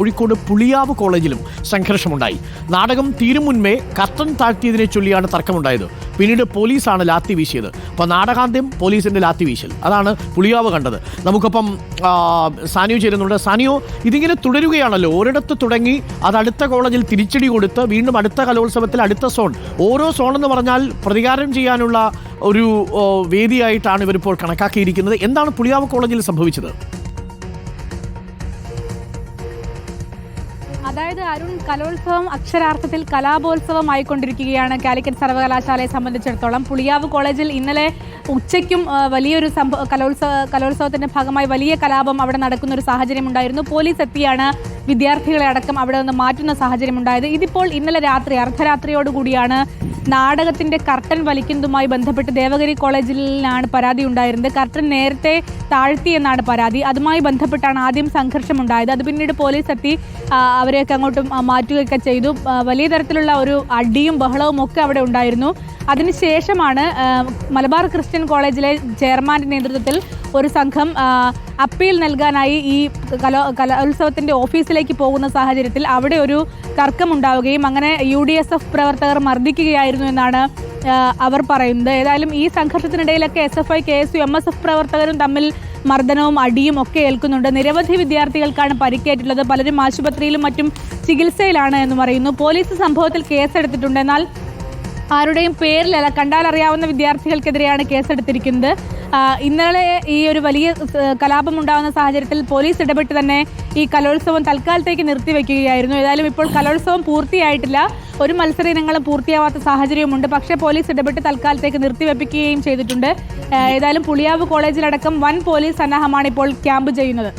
കോഴിക്കോട് പുളിയാവ് കോളേജിലും സംഘർഷമുണ്ടായി. നാടകം തീരും മുൻപേ കർട്ടൻ താഴ്ത്തിയതിനെ ചൊല്ലിയാണ് തർക്കമുണ്ടായത്. പിന്നീട് പോലീസാണ് ലാത്തി വീശിയത്. അപ്പോൾ നാടകാന്ത്യം പോലീസിന്റെ ലാത്തി വീശൽ. അതാണ് പുളിയാവ് കണ്ടത്. നമുക്കൊപ്പം സാനിയോ ചേരുന്നുണ്ട്. സാനിയോ ഇതിങ്ങനെ തുടരുകയാണല്ലോ. ഒരിടത്ത് തുടങ്ങി അത് അടുത്ത കോളേജിൽ തിരിച്ചടി കൊടുത്ത് വീണ്ടും അടുത്ത കലോത്സവത്തിൽ അടുത്ത സോൺ. ഓരോ സോൺ എന്ന് പറഞ്ഞാൽ പ്രതികാരം ചെയ്യാനുള്ള ഒരു വേദിയായിട്ടാണ് ഇവരിപ്പോൾ കണക്കാക്കിയിരിക്കുന്നത്. എന്താണ് പുളിയാവ് കോളേജിൽ സംഭവിച്ചത്? അതായത് അരുൺ കലോത്സവം അക്ഷരാർത്ഥത്തിൽ കലാപോത്സവം ആയിക്കൊണ്ടിരിക്കുകയാണ് കാലിക്കറ്റ് സർവകലാശാലയെ സംബന്ധിച്ചിടത്തോളം. പുളിയാവ് കോളേജിൽ ഇന്നലെ ഉച്ചയ്ക്കും വലിയൊരു സംഭവ കലോത്സവ കലോത്സവത്തിന്റെ ഭാഗമായി വലിയ കലാപം അവിടെ നടക്കുന്ന ഒരു സാഹചര്യം ഉണ്ടായിരുന്നു പോലീസ് എത്തിയാണ് വിദ്യാർത്ഥികളെ അടക്കം അവിടെ നിന്ന് മാറ്റുന്ന സാഹചര്യം ഉണ്ടായത് ഇതിപ്പോൾ ഇന്നലെ രാത്രി അർദ്ധരാത്രിയോടുകൂടിയാണ് നാടകത്തിന്റെ കർട്ടൻ വലിക്കുന്നതുമായി ബന്ധപ്പെട്ട് ദേവഗിരി കോളേജിലാണ് പരാതി ഉണ്ടായിരുന്നത്. കർട്ടൻ നേരത്തെ താഴ്ത്തി എന്നാണ് പരാതി. അതുമായി ബന്ധപ്പെട്ടാണ് ആദ്യം സംഘർഷം ഉണ്ടായത് അത് പിന്നീട് പോലീസ് എത്തി അവരെയൊക്കെ അങ്ങോട്ടും മാറ്റുകയൊക്കെ ചെയ്തു. വലിയ തരത്തിലുള്ള ഒരു അടിയും ബഹളവും ഒക്കെ അവിടെ ഉണ്ടായിരുന്നു. അതിനുശേഷമാണ് മലബാർ ക്രിസ്ത്യൻ കോളേജിലെ ചെയർമാന്റെ നേതൃത്വത്തിൽ ഒരു സംഘം അപ്പീൽ നൽകാനായി ഈ കലോ കലോത്സവത്തിന്റെ ഓഫീസിലേക്ക് പോകുന്ന സാഹചര്യത്തിൽ അവിടെ ഒരു തർക്കമുണ്ടാവുകയും അങ്ങനെ യു ഡി എസ് എഫ് പ്രവർത്തകർ മർദ്ദിക്കുകയായിരുന്നു എന്നാണ് അവർ പറയുന്നത്. ഏതായാലും ഈ സംഘർഷത്തിനിടയിലൊക്കെ S F I K S U M S F പ്രവർത്തകരും തമ്മിൽ മർദ്ദനവും അടിയും ഒക്കെ ഏൽക്കുന്നുണ്ട്. നിരവധി വിദ്യാർത്ഥികൾക്കാണ് പരിക്കേറ്റുള്ളത്. പലരും ആശുപത്രിയിലും മറ്റും ചികിത്സയിലാണ് എന്ന് പറയുന്നു. പോലീസ് സംഭവത്തിൽ കേസെടുത്തിട്ടുണ്ട്. എന്നാൽ ആരുടെയും പേരിലല്ല കണ്ടാൽ അറിയാവുന്ന വിദ്യാർത്ഥികൾക്കെതിരെയാണ് കേസെടുത്തിരിക്കുന്നത്. ഇന്നലെ ഈ ഒരു വലിയ കലാപം ഉണ്ടാകുന്ന സാഹചര്യത്തിൽ പോലീസ് ഇടപെട്ട് തന്നെ ഈ കലോത്സവം തൽക്കാലത്തേക്ക് നിർത്തിവെക്കുകയായിരുന്നു. ഏതായാലും ഇപ്പോൾ കലോത്സവം പൂർത്തിയായിട്ടില്ല. ഒരു മത്സര ഇനങ്ങളും പൂർത്തിയാവാത്ത സാഹചര്യമുണ്ട്. പക്ഷേ പോലീസ് ഇടപെട്ട് തൽക്കാലത്തേക്ക് നിർത്തിവെപ്പിക്കുകയും ചെയ്തിട്ടുണ്ട്. ഏതായാലും പുളിയാവ് കോളേജിലടക്കം വൻ പോലീസ് സന്നാഹമാണ് ഇപ്പോൾ ക്യാമ്പ് ചെയ്യുന്നത്.